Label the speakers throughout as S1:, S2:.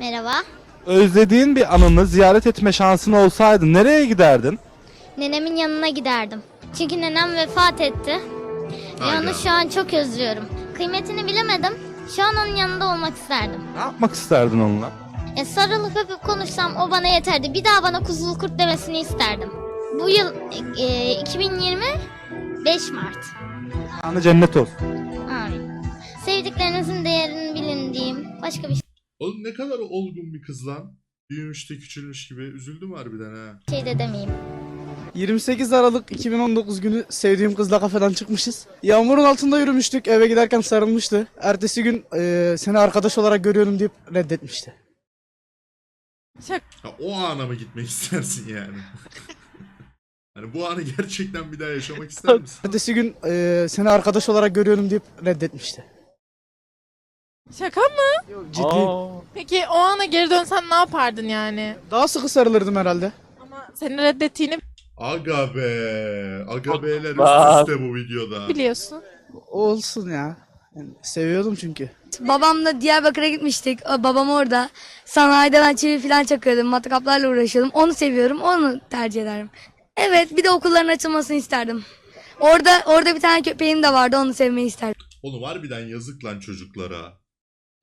S1: Merhaba.
S2: Özlediğin bir anını ziyaret etme şansın olsaydı nereye giderdin?
S1: Nenemin yanına giderdim. Çünkü nenem vefat etti. Ve
S3: Hayda.
S1: onu şu an çok özlüyorum. Kıymetini bilemedim. Şu an onun yanında olmak isterdim.
S2: Ne yapmak isterdin onunla?
S1: E, sarılıp öpüp konuşsam o bana yeterdi. Bir daha bana kuzulu kurt demesini isterdim. Bu yıl e, 2020 5 Mart.
S2: Yani cennet olsun.
S1: Amin. Sevdiklerinizin değerini bilin diyeyim. Başka bir
S3: Oğlum ne kadar olgun bir kız lan. Büyümüş de küçülmüş gibi. Üzüldüm harbiden ha.
S1: şey de demeyeyim.
S4: 28 Aralık 2019 günü sevdiğim kızla kafeden çıkmışız. Yağmurun altında yürümüştük. Eve giderken sarılmıştı. Ertesi gün eee, seni arkadaş olarak görüyorum deyip reddetmişti.
S3: Ya o ana mı gitmek istersin yani? hani bu anı gerçekten bir daha yaşamak ister misin?
S4: Ertesi gün eee, seni arkadaş olarak görüyorum deyip reddetmişti.
S5: Şaka mı?
S4: Yok, Ciddi.
S5: Peki o ana geri dönsen ne yapardın yani?
S4: Daha sıkı sarılırdım herhalde.
S5: Ama seni reddettiğini
S3: Aga be. Aga beyler üst üste bu videoda.
S5: biliyorsun.
S4: Olsun ya. Yani seviyordum çünkü.
S6: Babamla Diyarbakır'a gitmiştik. O, Babam orada. Sanayide ben çivi falan çakıyordum. Matkaplarla uğraşıyordum. Onu seviyorum. Onu tercih ederim. Evet bir de okulların açılmasını isterdim. Orada orada bir tane köpeğim de vardı. Onu sevmeyi isterdim.
S3: Oğlum harbiden yazık lan çocuklara.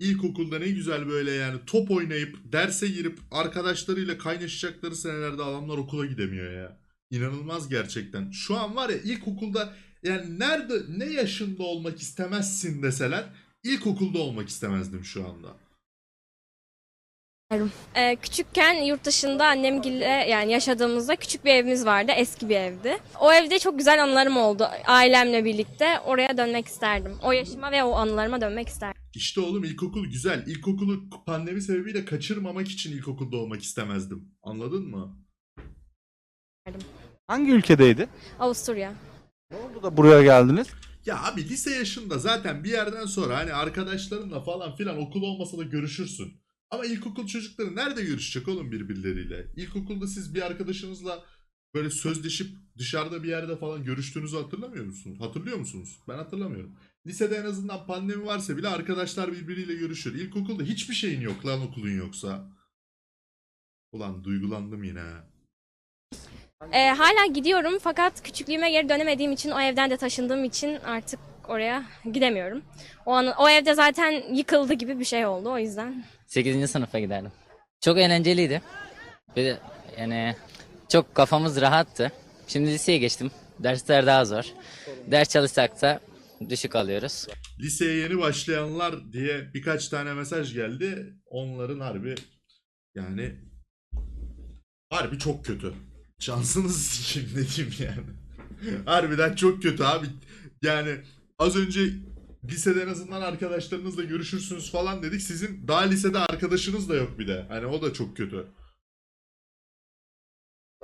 S3: İlkokulda ne güzel böyle yani top oynayıp derse girip arkadaşlarıyla kaynaşacakları senelerde adamlar okula gidemiyor ya. İnanılmaz gerçekten. Şu an var ya ilkokulda yani nerede ne yaşında olmak istemezsin deseler ilkokulda olmak istemezdim şu anda.
S7: Ee, küçükken yurt dışında annemgille yani yaşadığımızda küçük bir evimiz vardı. Eski bir evdi. O evde çok güzel anılarım oldu. Ailemle birlikte oraya dönmek isterdim. O yaşıma ve o anılarıma dönmek isterdim.
S3: İşte oğlum ilkokul güzel. İlkokulu pandemi sebebiyle kaçırmamak için ilkokulda olmak istemezdim. Anladın mı?
S2: Hangi ülkedeydi?
S7: Avusturya.
S2: Ne oldu da buraya geldiniz?
S3: Ya abi lise yaşında zaten bir yerden sonra hani arkadaşlarınla falan filan okul olmasa da görüşürsün. Ama ilkokul çocukları nerede görüşecek oğlum birbirleriyle? İlkokulda siz bir arkadaşınızla böyle sözleşip dışarıda bir yerde falan görüştüğünüzü hatırlamıyor musunuz? Hatırlıyor musunuz? Ben hatırlamıyorum. Lisede en azından pandemi varsa bile arkadaşlar birbiriyle görüşür. İlkokulda hiçbir şeyin yok lan okulun yoksa. Ulan duygulandım yine.
S7: Ee, hala gidiyorum fakat küçüklüğüme geri dönemediğim için o evden de taşındığım için artık oraya gidemiyorum. O an, o evde zaten yıkıldı gibi bir şey oldu o yüzden.
S8: 8. sınıfa giderdim. Çok eğlenceliydi. Bir de yani çok kafamız rahattı. Şimdi liseye geçtim. Dersler daha zor. Ders çalışsak da düşük alıyoruz.
S3: liseye yeni başlayanlar diye birkaç tane mesaj geldi. Onların harbi yani harbi çok kötü. Şansınız sikeyim ne diyeyim yani. Harbiden çok kötü abi. Yani az önce lisede en azından arkadaşlarınızla görüşürsünüz falan dedik. Sizin daha lisede arkadaşınız da yok bir de. Hani o da çok kötü.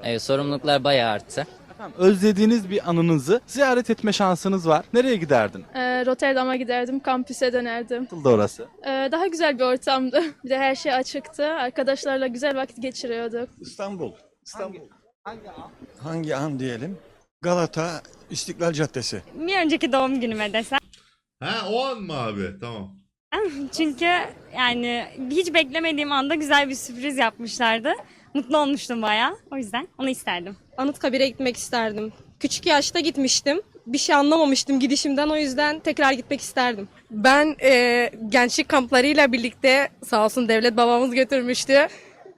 S8: Evet, sorumluluklar bayağı arttı.
S2: Efendim, özlediğiniz bir anınızı ziyaret etme şansınız var. Nereye giderdin?
S9: Ee, Rotterdam'a giderdim, kampüse dönerdim.
S2: Nasıldı orası?
S9: Ee, daha güzel bir ortamdı. Bir de her şey açıktı. Arkadaşlarla güzel vakit geçiriyorduk.
S10: İstanbul. İstanbul. Hangi an diyelim? Galata İstiklal Caddesi.
S11: Bir önceki doğum günüme desem.
S3: Ha o an mı abi? Tamam.
S11: Çünkü yani hiç beklemediğim anda güzel bir sürpriz yapmışlardı. Mutlu olmuştum bayağı. O yüzden onu isterdim.
S7: Anıtkabir'e gitmek isterdim. Küçük yaşta gitmiştim. Bir şey anlamamıştım gidişimden o yüzden tekrar gitmek isterdim. Ben e, gençlik kamplarıyla birlikte sağ olsun devlet babamız götürmüştü.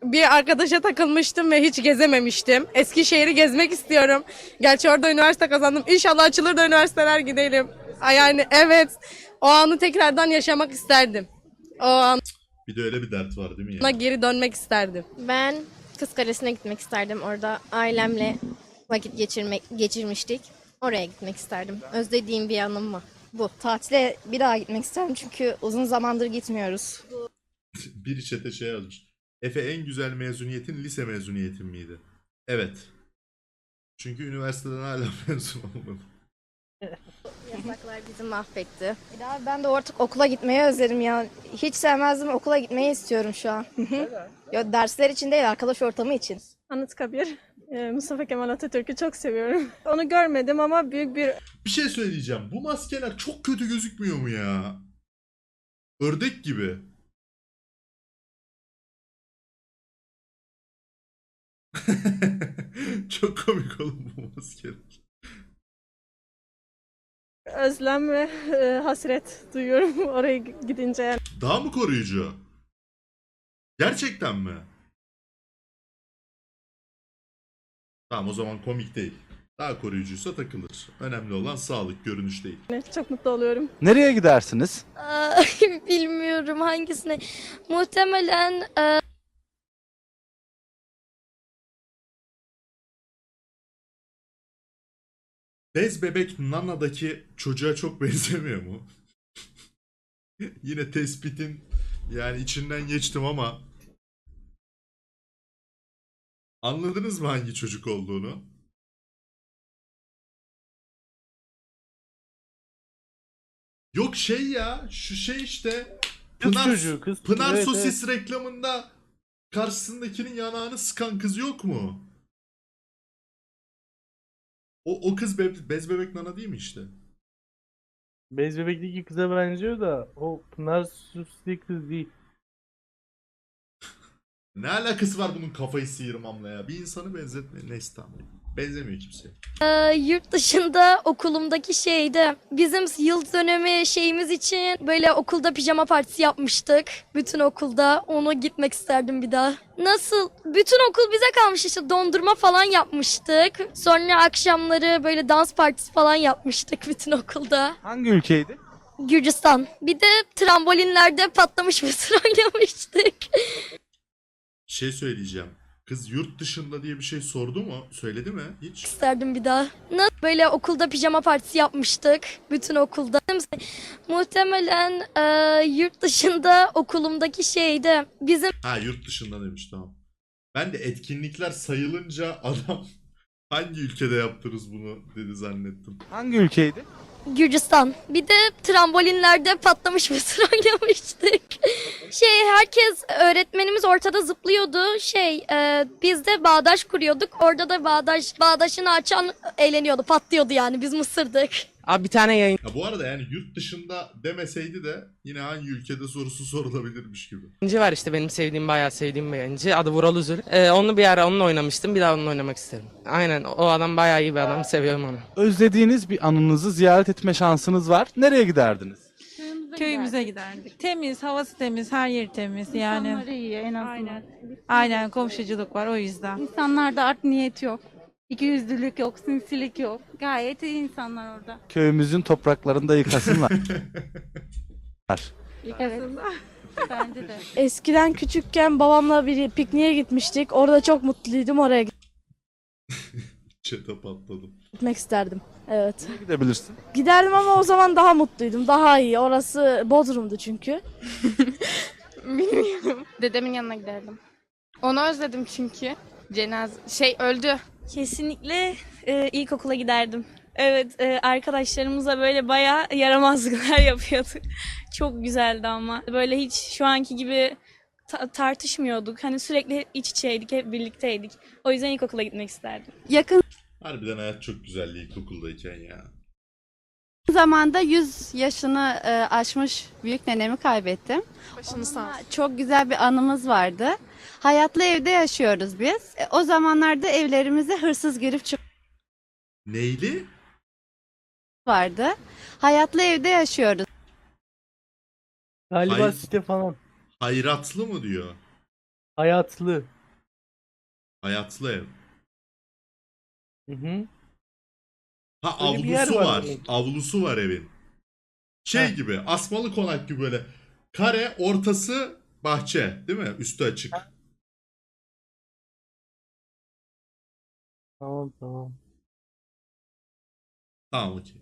S7: Bir arkadaşa takılmıştım ve hiç gezememiştim. Eskişehir'i gezmek istiyorum. Gerçi orada üniversite kazandım. İnşallah açılır da üniversiteler gidelim. Ay Yani evet o anı tekrardan yaşamak isterdim. O ana
S3: Bir de öyle bir dert var değil mi ya?
S6: Geri dönmek isterdim.
S7: Ben Kız Kalesi'ne gitmek isterdim. Orada ailemle vakit geçirmek geçirmiştik. Oraya gitmek isterdim. Özlediğim bir anım var. Bu.
S6: Tatile bir daha gitmek isterim çünkü uzun zamandır gitmiyoruz.
S3: bir çete şey yazmış. Efe en güzel mezuniyetin lise mezuniyetin miydi? Evet. Çünkü üniversiteden hala mezun olmadım.
S7: Uzaklar bizi mahvetti.
S6: Bir daha ben de artık okula gitmeyi özledim ya. Hiç sevmezdim okula gitmeyi istiyorum şu an. ya dersler için değil arkadaş ortamı için.
S9: Anıtkabir. E, Mustafa Kemal Atatürk'ü çok seviyorum. Onu görmedim ama büyük bir
S3: Bir şey söyleyeceğim. Bu maskeler çok kötü gözükmüyor mu ya? Ördek gibi. çok komik oğlum bu maskeler.
S9: Özlem ve e, hasret duyuyorum oraya gidince. Yani.
S3: Daha mı koruyucu? Gerçekten mi? Tamam o zaman komik değil. Daha koruyucuysa takılır. Önemli olan sağlık, görünüş değil.
S9: Çok mutlu oluyorum.
S2: Nereye gidersiniz?
S6: Aa, bilmiyorum hangisine. Muhtemelen e,
S3: Bez bebek Nana'daki çocuğa çok benzemiyor mu? Yine tespitin yani içinden geçtim ama anladınız mı hangi çocuk olduğunu? Yok şey ya şu şey işte
S2: Kız
S3: Pınar,
S2: çocuğu, kız.
S3: Pınar
S2: Evet,
S3: sosis reklamında karşısındakinin yanağını sıkan kız yok mu? O, o kız be- bez bebek nana değil mi işte?
S12: Bez bebekteki kıza benziyor da o Pınar Susli kız değil.
S3: Ne alakası var bunun kafayı sıyırmamla ya? Bir insanı benzetme. Neyse tamam. Benzemiyor kimseye.
S6: e, yurt dışında okulumdaki şeyde bizim yıl dönemi şeyimiz için böyle okulda pijama partisi yapmıştık. Bütün okulda onu gitmek isterdim bir daha. Nasıl? Bütün okul bize kalmış işte dondurma falan yapmıştık. Sonra akşamları böyle dans partisi falan yapmıştık bütün okulda.
S2: Hangi ülkeydi?
S6: Gürcistan. Bir de trambolinlerde patlamış mısır oynamıştık.
S3: Şey söyleyeceğim. Kız yurt dışında diye bir şey sordu mu? Söyledi mi hiç?
S6: isterdim bir daha. Nasıl? Böyle okulda pijama partisi yapmıştık. Bütün okulda. Muhtemelen e, yurt dışında okulumdaki şeyde bizim
S3: Ha yurt dışında demiş tamam. Ben de etkinlikler sayılınca adam hangi ülkede yaptınız bunu dedi zannettim.
S2: Hangi ülkeydi?
S6: Gürcistan. Bir de trambolinlerde patlamış mısır oynamıştık. Şey herkes öğretmenimiz ortada zıplıyordu. Şey e, biz de bağdaş kuruyorduk. Orada da bağdaş bağdaşını açan eğleniyordu. Patlıyordu yani biz mısırdık.
S4: Abi bir tane yayın
S3: Ya bu arada yani yurt dışında demeseydi de yine hangi ülkede sorusu sorulabilirmiş gibi.
S4: yayıncı var işte benim sevdiğim bayağı sevdiğim bir yayıncı. Adı Vural Üzül. Ee, onu bir ara onunla oynamıştım. Bir daha onunla oynamak isterim. Aynen o adam bayağı iyi bir adam. Seviyorum onu.
S2: Özlediğiniz bir anınızı ziyaret etme şansınız var. Nereye giderdiniz?
S5: Köyümüze giderdik. Temiz, havası temiz, her yeri temiz yani.
S9: İnsanları iyi en azından.
S5: Aynen. Aynen komşuculuk var o yüzden.
S9: İnsanlarda art niyet yok. İkiyüzlülük yok, sinsilik yok. Gayet iyi insanlar orada.
S2: Köyümüzün topraklarında yıkasınlar.
S9: Evet. Bence de.
S7: Eskiden küçükken babamla bir pikniğe gitmiştik. Orada çok mutluydum. Oraya
S3: Çete patladım.
S7: gitmek isterdim. Evet.
S2: Gidebilirsin.
S7: Giderdim ama o zaman daha mutluydum. Daha iyi. Orası Bodrum'du çünkü.
S5: Bilmiyorum. Dedemin yanına giderdim. Onu özledim çünkü. Cenaz şey öldü.
S11: Kesinlikle e, ilkokula giderdim. Evet e, arkadaşlarımızla böyle bayağı yaramazlıklar yapıyorduk. Çok güzeldi ama. Böyle hiç şu anki gibi ta- tartışmıyorduk. Hani sürekli iç içeydik, hep birlikteydik. O yüzden ilkokula gitmek isterdim.
S9: Yakın
S3: Harbiden hayat çok güzeldi ilkokuldayken ya.
S9: zamanda 100 yaşını e, aşmış büyük nenemi kaybettim.
S5: Başını sağ olsun.
S9: Çok güzel bir anımız vardı. Hayatlı evde yaşıyoruz biz. E, o zamanlarda evlerimize hırsız girip çık
S3: Neyli?
S9: vardı. Hayatlı evde yaşıyoruz.
S12: Galiba
S3: Hayır.
S12: site falan.
S3: Hayratlı mı diyor?
S12: Hayatlı.
S3: Hayatlı ev.
S12: Hı hı.
S3: Ha
S12: Öyle bir yer
S3: avlusu
S12: var
S3: var.
S12: demek.
S3: Avlusu var evin. Şey
S12: Heh.
S3: gibi asmalı konak gibi böyle. Kare ortası bahçe değil mi? Üstü açık.
S12: Tamam tamam.
S3: Tamam okey.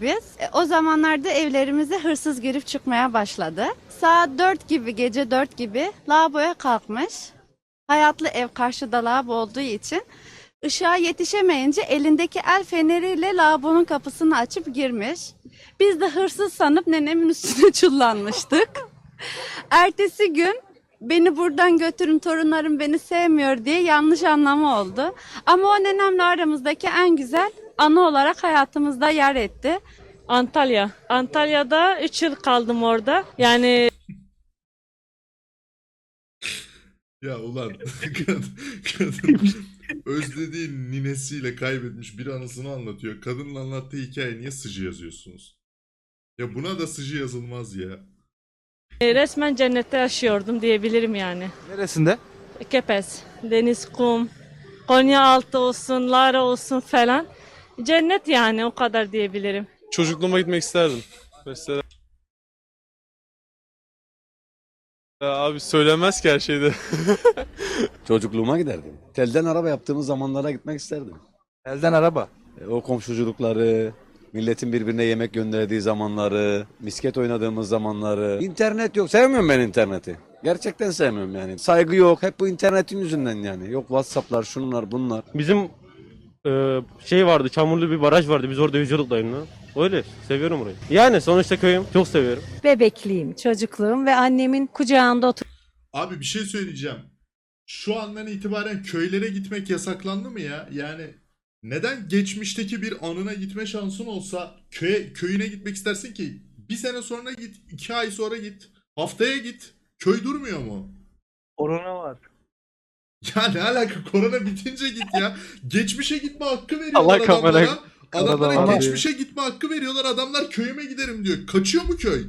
S9: biz. E, o zamanlarda evlerimize hırsız girip çıkmaya başladı. Saat 4 gibi, gece 4 gibi lavaboya kalkmış. Hayatlı ev karşıda lavabo olduğu için ışığa yetişemeyince elindeki el feneriyle lavabonun kapısını açıp girmiş. Biz de hırsız sanıp nenemin üstüne çullanmıştık. Ertesi gün beni buradan götürün torunlarım beni sevmiyor diye yanlış anlama oldu. Ama o nenemle aramızdaki en güzel anı olarak hayatımızda yer etti.
S11: Antalya. Antalya'da 3 yıl kaldım orada. Yani
S3: Ya ulan kadın, kadın özlediği ninesiyle kaybetmiş bir anısını anlatıyor. Kadının anlattığı hikaye niye sıcı yazıyorsunuz? Ya buna da sıcı yazılmaz ya.
S11: Resmen cennette yaşıyordum diyebilirim yani.
S2: Neresinde?
S11: Kepez, deniz, kum, Konya altı olsun, Lara olsun falan. Cennet yani o kadar diyebilirim.
S12: Çocukluğuma gitmek isterdim. Mesela Ya abi söylenmez ki her şeyde.
S10: Çocukluğuma giderdim. Telden araba yaptığımız zamanlara gitmek isterdim.
S2: Elden araba.
S10: E, O komşuculukları, milletin birbirine yemek gönderdiği zamanları, misket oynadığımız zamanları. İnternet yok. Sevmiyorum ben interneti. Gerçekten sevmiyorum yani. Saygı yok. Hep bu internetin yüzünden yani. Yok Whatsapp'lar, şunlar, bunlar.
S12: Bizim şey vardı, çamurlu bir baraj vardı. Biz orada yüzüyorduk dayımla. Öyle, seviyorum orayı. Yani sonuçta köyüm, çok seviyorum.
S7: Bebekliğim, çocukluğum ve annemin kucağında otur
S3: Abi bir şey söyleyeceğim. Şu andan itibaren köylere gitmek yasaklandı mı ya? Yani neden geçmişteki bir anına gitme şansın olsa köye köyüne gitmek istersin ki? Bir sene sonra git, iki ay sonra git, haftaya git. Köy durmuyor mu?
S12: Korona var.
S3: Ya ne alaka korona bitince git ya. Geçmişe gitme hakkı veriyorlar
S12: Allah kamera-
S3: adamlara. Adamlara geçmişe gitme hakkı veriyorlar. Adamlar köyüme giderim diyor. Kaçıyor mu köy?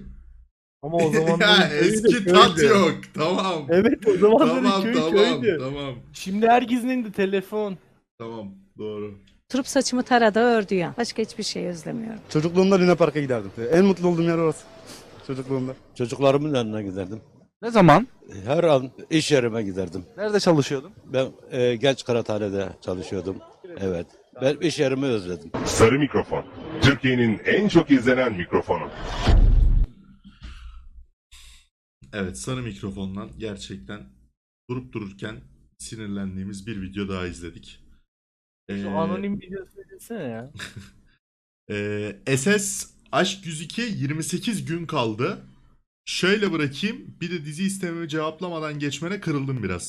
S12: Ama o zaman
S3: ya eski tat yok. Tamam.
S12: Evet o zaman
S3: Tamam
S12: köy
S3: tamam
S12: köydü.
S3: tamam.
S12: Şimdi herkesin elinde telefon.
S3: Tamam doğru.
S7: oturup saçımı tarada ördü ya. Başka hiçbir şey özlemiyorum.
S4: Çocukluğumda Luna Park'a giderdim. En mutlu olduğum yer orası. Çocukluğumda.
S10: Çocuklarımın yanına giderdim.
S2: Ne zaman?
S10: Her an iş yerime giderdim.
S2: Nerede çalışıyordun?
S10: Ben e, genç karathanede çalışıyordum. Evet. Ben iş yerimi özledim.
S13: Sarı mikrofon. Türkiye'nin en çok izlenen mikrofonu.
S3: Evet sarı mikrofondan gerçekten durup dururken sinirlendiğimiz bir video daha izledik. Ee,
S12: Şu anonim videosunu desene ya.
S3: Ee, SS Aşk 102 28 gün kaldı. Şöyle bırakayım. Bir de dizi istememi cevaplamadan geçmene kırıldım biraz.